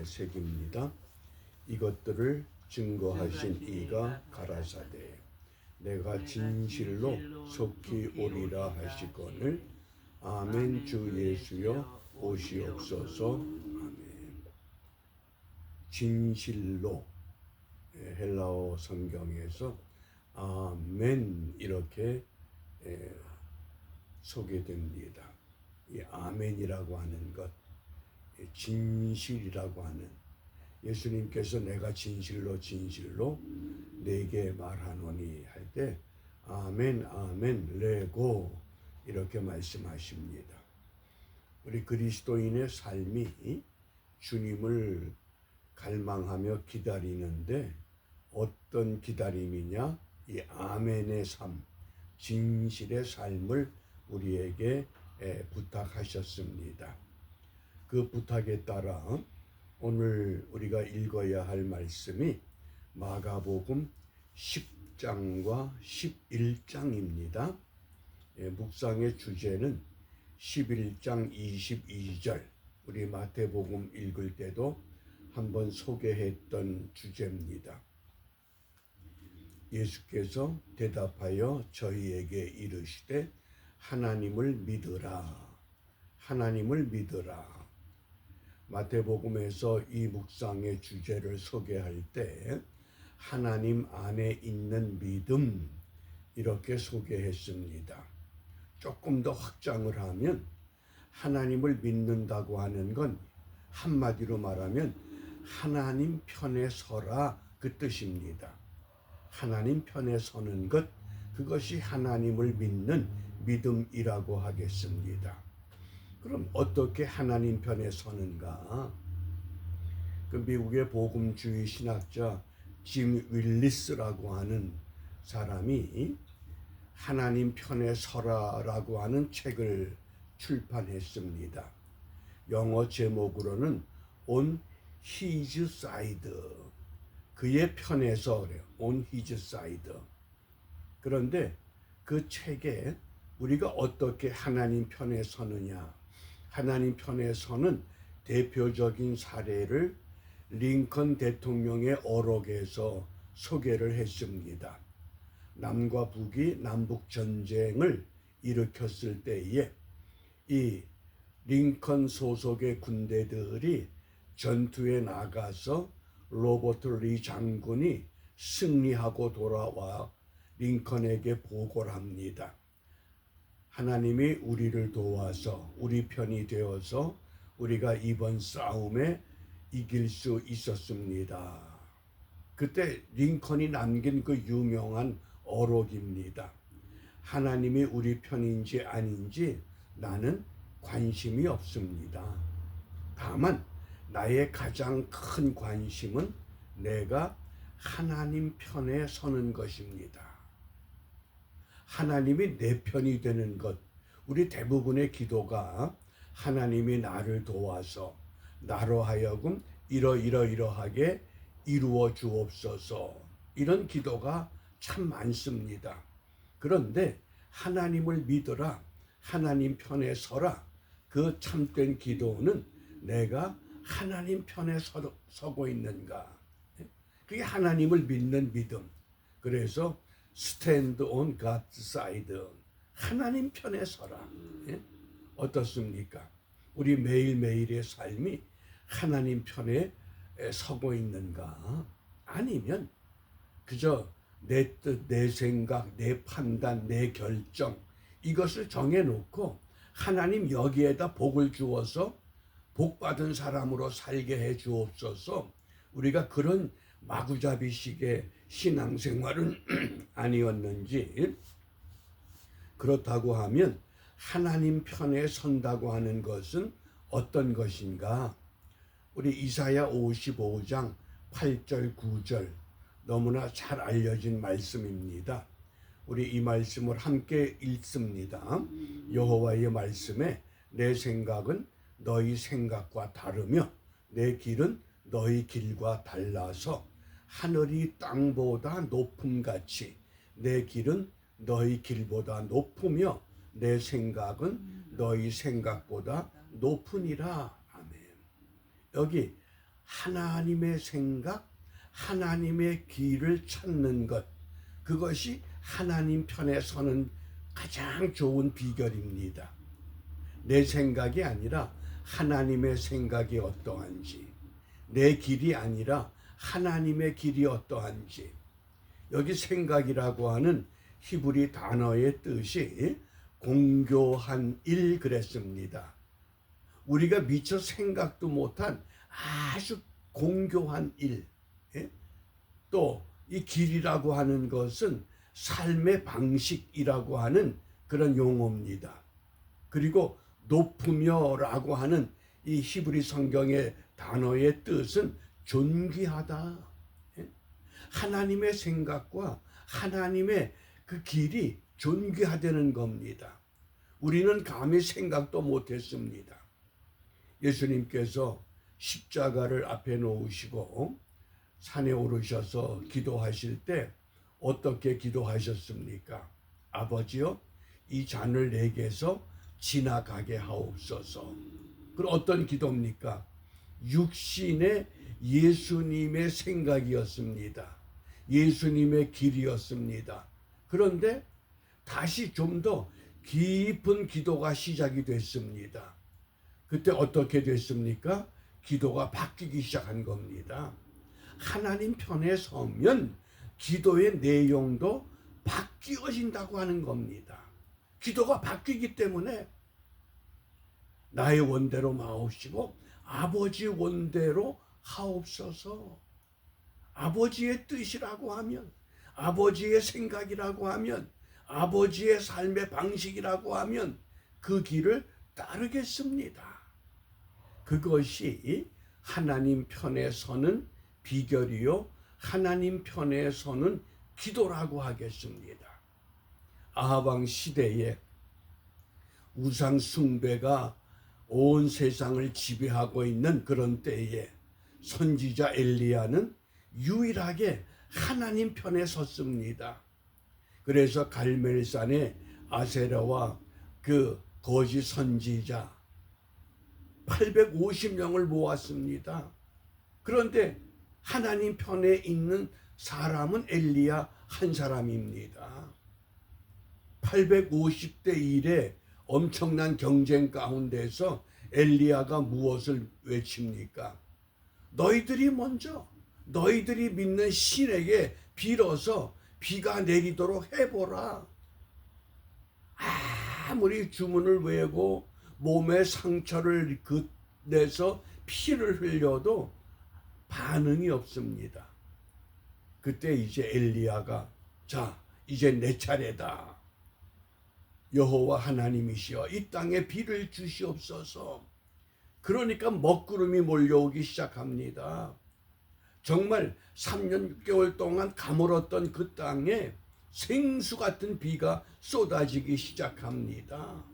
마음에 새깁니다. 이것들을 증거하신 이가 가라사대 내가 진실로 속히 오리라 하시거늘 아멘 주 예수여 오시옵소서 아멘 진실로 예, 헬라어 성경에서 아멘 이렇게 예, 소개됩니다. 이 아멘이라고 하는 것, 이 진실이라고 하는 예수님께서 내가 진실로 진실로 내게 말하노니 할 때 아멘 아멘 레고 이렇게 말씀하십니다. 우리 그리스도인의 삶이 주님을 갈망하며 기다리는데 어떤 기다림이냐? 이 아멘의 삶, 진실의 삶을 우리에게 에, 부탁하셨습니다. 그 부탁에 따라 오늘 우리가 읽어야 할 말씀이 마가복음 10장과 11장입니다. 예, 묵상의 주제는 11장 22절 우리 마태복음 읽을 때도 한번 소개했던 주제입니다. 예수께서 대답하여 저희에게 이르시되 하나님을 믿으라. 하나님을 믿으라. 마태복음에서 이 묵상의 주제를 소개할 때 하나님 안에 있는 믿음 이렇게 소개했습니다. 조금 더 확장을 하면 하나님을 믿는다고 하는 건 한마디로 말하면 하나님 편에 서라 그 뜻입니다. 하나님 편에 서는 것 그것이 하나님을 믿는 믿음이라고 하겠습니다. 그럼 어떻게 하나님 편에 서는가? 그 미국의 복음주의 신학자 짐 윌리스라고 하는 사람이 하나님 편에 서라라고 하는 책을 출판했습니다. 영어 제목으로는 On His Side 그의 편에서 그래요. On His Side 그런데 그 책에 우리가 어떻게 하나님 편에 서느냐 하나님 편에 서는 대표적인 사례를 링컨 대통령의 어록에서 소개를 했습니다. 남과 북이 남북 전쟁을 일으켰을 때에 이 링컨 소속의 군대들이 전투에 나가서 로버트 리 장군이 승리하고 돌아와 링컨에게 보고를 합니다. 하나님이 우리를 도와서 우리 편이 되어서 우리가 이번 싸움에 이길 수 있었습니다. 그때 링컨이 남긴 그 유명한 어록입니다. 하나님이 우리 편인지 아닌지 나는 관심이 없습니다. 다만 나의 가장 큰 관심은 내가 하나님 편에 서는 것입니다. 하나님이 내 편이 되는 것. 우리 대부분의 기도가 하나님이 나를 도와서 나로 하여금 이러이러이러하게 이루어 주옵소서. 이런 기도가 참 많습니다. 그런데 하나님을 믿어라. 하나님 편에 서라. 그 참된 기도는 내가 하나님 편에 서, 서고 있는가. 그게 하나님을 믿는 믿음. 그래서 stand on God's side. 하나님 편에 서라. 예? 어떻습니까? 우리 매일매일의 삶이 하나님 편에 서고 있는가? 아니면 그저 내 뜻, 내 생각, 내 판단, 내 결정 이것을 정해놓고 하나님 여기에다 복을 주어서 복 받은 사람으로 살게 해 주옵소서. 우리가 그런 마구잡이식의 신앙생활은 아니었는지 그렇다고 하면 하나님 편에 선다고 하는 것은 어떤 것인가? 우리 이사야 55장 8절 9절 너무나 잘 알려진 말씀입니다. 우리 이 말씀을 함께 읽습니다. 여호와의 말씀에 내 생각은 너희 생각과 다르며 내 길은 너희 길과 달라서 하늘이 땅보다 높음 같이 내 길은 너희 길보다 높으며 내 생각은 너희 생각보다 높으니라. 아멘. 여기 하나님의 생각, 하나님의 길을 찾는 것. 그것이 하나님 편에 서는 가장 좋은 비결입니다. 내 생각이 아니라 하나님의 생각이 어떠한지, 내 길이 아니라 하나님의 길이 어떠한지. 여기 생각이라고 하는 히브리 단어의 뜻이 공교한 일 그랬습니다. 우리가 미처 생각도 못한 아주 공교한 일. 예? 또이 길이라고 하는 것은 삶의 방식이라고 하는 그런 용어입니다. 그리고 높으며라고 하는 이 히브리 성경의 단어의 뜻은 존귀하다. 예? 하나님의 생각과 하나님의 그 길이 존귀하다는 겁니다. 우리는 감히 생각도 못했습니다. 예수님께서 십자가를 앞에 놓으시고 산에 오르셔서 기도하실 때 어떻게 기도하셨습니까? 아버지요, 이 잔을 내게서 지나가게 하옵소서. 그럼 어떤 기도입니까? 육신의 예수님의 생각이었습니다. 예수님의 길이었습니다. 그런데 다시 좀 더 깊은 기도가 시작이 됐습니다. 그때 어떻게 됐습니까? 기도가 바뀌기 시작한 겁니다. 하나님 편에 서면 기도의 내용도 바뀌어진다고 하는 겁니다. 기도가 바뀌기 때문에 나의 원대로 마옵시고 아버지 원대로 하옵소서. 아버지의 뜻이라고 하면 아버지의 생각이라고 하면 아버지의 삶의 방식이라고 하면 그 길을 따르겠습니다. 그것이 하나님 편에 서는 비결이요. 하나님 편에 서는 기도라고 하겠습니다. 아하방 시대에 우상 숭배가 온 세상을 지배하고 있는 그런 때에 선지자 엘리야는 유일하게 하나님 편에 섰습니다. 그래서 갈멜산에 아세라와 그 거짓 선지자 850명을 모았습니다. 그런데 하나님 편에 있는 사람은 엘리야 한 사람입니다. 850대 1의 엄청난 경쟁 가운데서 엘리야가 무엇을 외칩니까? 너희들이 먼저 너희들이 믿는 신에게 빌어서 비가 내리도록 해보라. 아무리 주문을 외고 몸에 상처를 내서 피를 흘려도 반응이 없습니다. 그때 이제 엘리야가 자 이제 내 차례다. 여호와 하나님이시여 이 땅에 비를 주시옵소서. 그러니까 먹구름이 몰려오기 시작합니다. 정말 3년 6개월 동안 가물었던 그 땅에 생수 같은 비가 쏟아지기 시작합니다.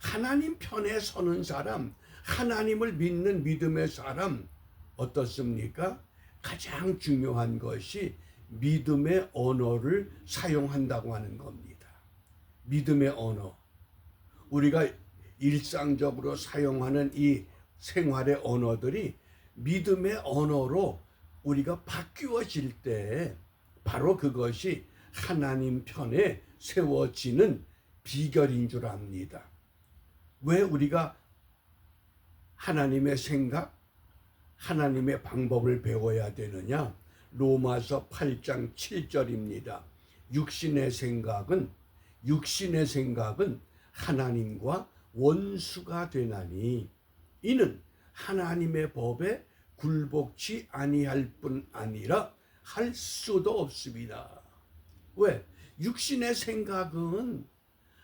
하나님 편에 서는 사람, 하나님을 믿는 믿음의 사람 어떻습니까? 가장 중요한 것이 믿음의 언어를 사용한다고 하는 겁니다. 믿음의 언어. 우리가 일상적으로 사용하는 이 생활의 언어들이 믿음의 언어로 우리가 바뀌어질 때 바로 그것이 하나님 편에 세워지는 비결인 줄 압니다. 왜 우리가 하나님의 생각, 하나님의 방법을 배워야 되느냐? 로마서 8장 7절입니다. 육신의 생각은 육신의 생각은 하나님과 원수가 되나니 이는 하나님의 법에 굴복치 아니할 뿐 아니라 할 수도 없습니다. 왜? 육신의 생각은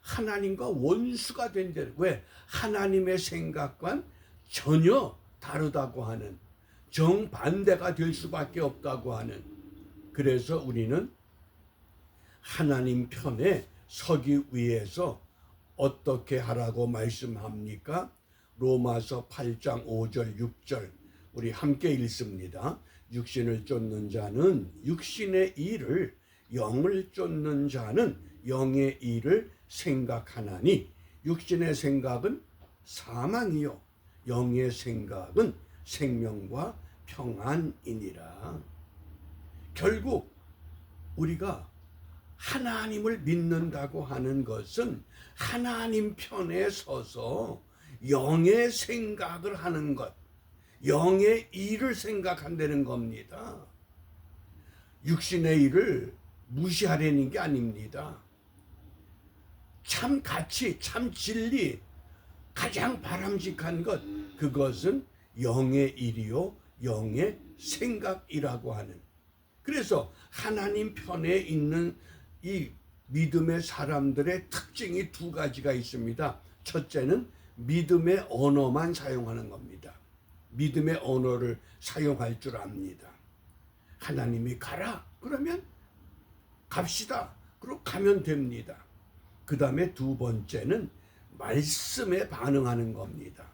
하나님과 원수가 된대. 왜? 하나님의 생각과 전혀 다르다고 하는 정반대가 될 수밖에 없다고 하는 그래서 우리는 하나님 편에 서기 위해서 어떻게 하라고 말씀합니까? 로마서 8장 5절 6절 우리 함께 읽습니다. 육신을 쫓는 자는 육신의 일을 영을 쫓는 자는 영의 일을 생각하나니 육신의 생각은 사망이요 영의 생각은 생명과 평안이니라. 결국 우리가 하나님을 믿는다고 하는 것은 하나님 편에 서서 영의 생각을 하는 것, 영의 일을 생각한다는 겁니다. 육신의 일을 무시하려는 게 아닙니다. 참 가치, 참 진리, 가장 바람직한 것, 그것은 영의 일이요, 영의 생각이라고 하는. 그래서 하나님 편에 있는 이 믿음의 사람들의 특징이 두 가지가 있습니다. 첫째는 믿음의 언어만 사용하는 겁니다. 믿음의 언어를 사용할 줄 압니다. 하나님이 가라. 그러면 갑시다. 그리고 가면 됩니다. 그 다음에 두 번째는 말씀에 반응하는 겁니다.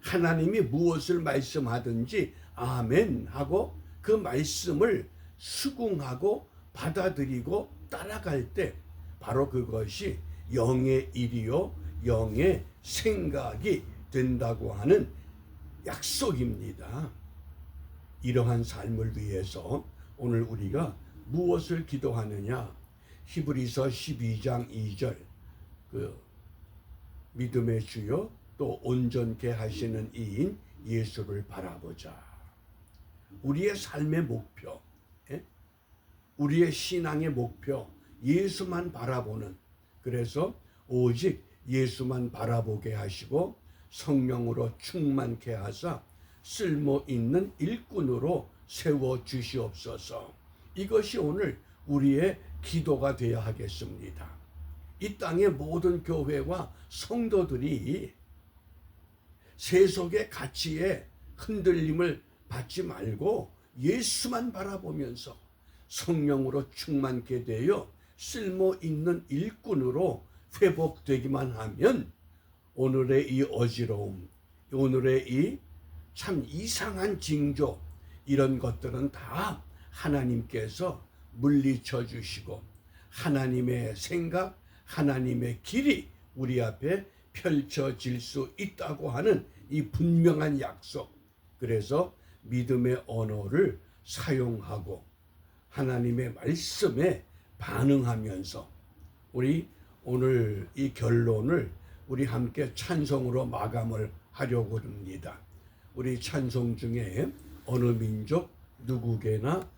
하나님이 무엇을 말씀하든지 아멘 하고 그 말씀을 수긍하고 받아들이고 따라갈 때 바로 그것이 영의 일이요 영의 생각이 된다고 하는 약속입니다. 이러한 삶을 위해서 오늘 우리가 무엇을 기도하느냐? 히브리서 12장 2절 그 믿음의 주요 또 온전케 하시는 이인 예수를 바라보자. 우리의 삶의 목표, 예? 우리의 신앙의 목표, 예수만 바라보는 그래서 오직 예수만 바라보게 하시고 성령으로 충만케 하사 쓸모 있는 일꾼으로 세워 주시옵소서. 이것이 오늘 우리의 기도가 되어야 하겠습니다. 이 땅의 모든 교회와 성도들이 세속의 가치에 흔들림을 받지 말고 예수만 바라보면서 성령으로 충만케 되어 쓸모 있는 일꾼으로 회복되기만 하면 오늘의 이 어지러움, 오늘의 이 참 이상한 징조 이런 것들은 다 하나님께서 물리쳐 주시고 하나님의 생각, 하나님의 길이 우리 앞에 펼쳐질 수 있다고 하는 이 분명한 약속. 그래서 믿음의 언어를 사용하고 하나님의 말씀에 반응하면서 우리 오늘 이 결론을 우리 함께 찬송으로 마감을 하려고 합니다. 우리 찬송 중에 어느 민족 누구게나